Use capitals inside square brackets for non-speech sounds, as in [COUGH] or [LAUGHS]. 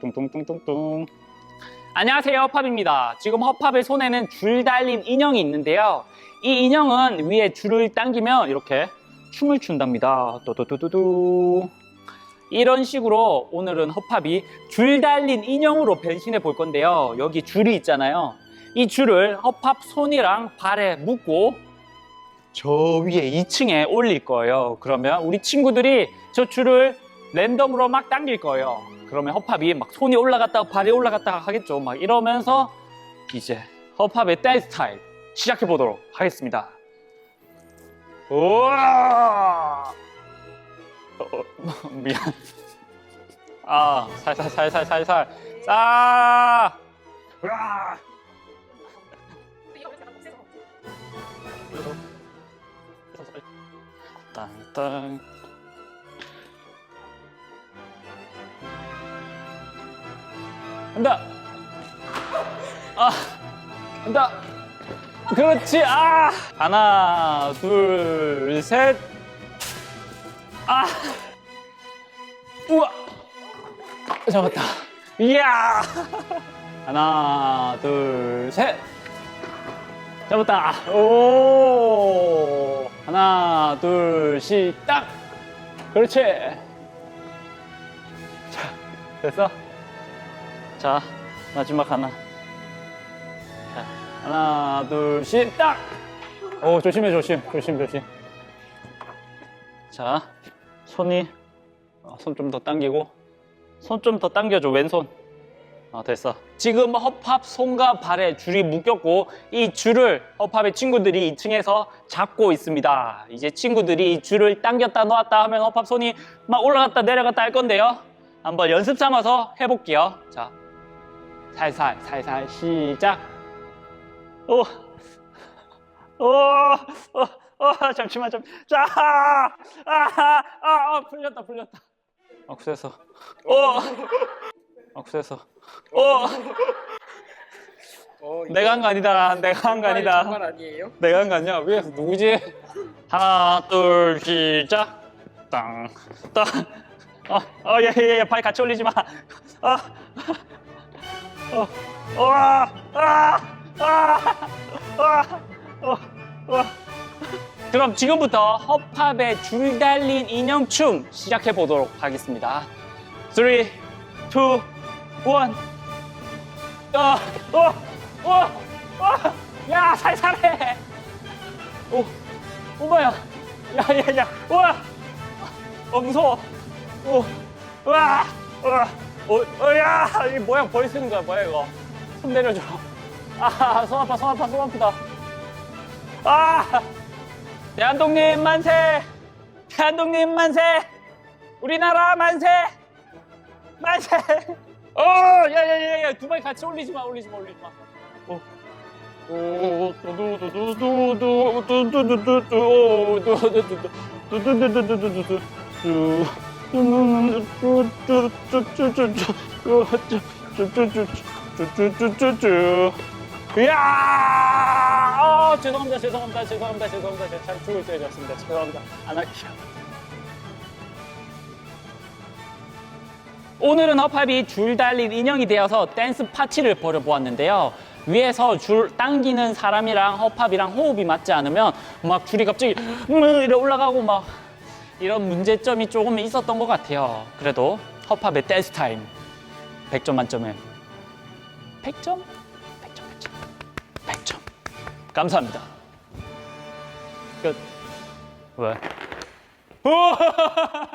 뚱뚱뚱뚱뚱 안녕하세요 허팝입니다 지금 허팝의 손에는 줄 달린 인형이 있는데요 이 인형은 위에 줄을 당기면 이렇게 춤을 춘답니다 또또또또또 이런 식으로 오늘은 허팝이 줄 달린 인형으로 변신해 볼 건데요 여기 줄이 있잖아요 이 줄을 허팝 손이랑 발에 묶고 저 위에 2층에 올릴 거예요. 그러면 우리 친구들이 저 줄을 랜덤으로 막 당길 거예요. 그러면 허팝이 막 손이 올라갔다가 발이 올라갔다가 하겠죠. 막 이러면서 이제 허팝의 댄스 타임 시작해 보도록 하겠습니다. 우와! 어, 어, [LAUGHS] 미안. 아, 살살, 살살, 살살. 싸! 으아! 땅땅. 간다! 아 간다! 그렇지! 아! 하나 둘셋아! 우와! 잡았다. 이야! 하나 둘셋. 잡았다. 오. 하나, 둘, 시, 딱. 그렇지. 자, 됐어. 자, 마지막 하나. 자, 하나, 둘, 시, 딱. 오, 조심해, 조심, 조심, 조심. 자, 손이, 어, 손좀 더 당기고, 손 좀 더 당겨줘, 왼손. 어, 됐어. 지금 허팝 손과 발에 줄이 묶였고 이 줄을 허팝의 친구들이 2층에서 잡고 있습니다. 이제 친구들이 이 줄을 당겼다 놓았다 하면 허팝 손이 막 올라갔다 내려갔다 할 건데요. 한번 연습 삼아서 해볼게요. 자, 살살 살살 시작. 오, 오, 오, 오 잠시만 좀, 자, 아, 아, 아, 풀렸다 풀렸다. 억세서, 오. 억세서. 어, 어, 이거 내가 한 거 아니다. 내가 한거 아니다. 정말 아니에요? 내가 한 거 아니야. 위에서 누구지? 하나, 둘, 시작. 땅, 땅. 어, 어, 예, 예, 예. 발 같이 올리지 마. 어, 어, 어, 아, 아, 아, 아, 어, 어. 그럼 지금부터 허팝의 줄 달린 인형춤 시작해 보도록 하겠습니다. 3, 2, 1. 아, 어, 어, 어, 야, 살살해. 오, 오마야. 야, 야, 야, 우와. 어, 무서워. 오, 우와, 우와. 어, 어, 야, 이 뭐야, 벌 쓰는 거야, 뭐야, 이거. 손 내려줘. 아, 손 아파, 손 아파, 손 아프다. 아, 대한독립 만세. 대한독립 만세. 우리나라 만세. 만세. 어, 야, 야, 야, 야, 두발 같이 올리지 마, 올리지 마, 올리지 마. 어. 오, 두두두두두두두 두두두두두, 오, 두두두두, 두두두두두두두 두, 쭈쭈쭈쭈쭈쭈쭈쭈쭈쭈쭈쭈쭈쭈쭈쭈쭈. 이야! 어, 죄송합니다, 죄송합니다, 죄송합니다, 죄송합니다. 제가 잘 죽을 때 해줬습니다. 죄송합니다. 안 할게요. 오늘은 허팝이 줄 달린 인형이 되어서 댄스 파티를 벌여보았는데요. 위에서 줄 당기는 사람이랑 허팝이랑 호흡이 맞지 않으면 막 줄이 갑자기 이래 올라가고 막 이런 문제점이 조금 있었던 것 같아요. 그래도 허팝의 댄스 타임 100점 만점에 100점? 100점, 100점. 100점. 감사합니다. 끝. 왜? [LAUGHS]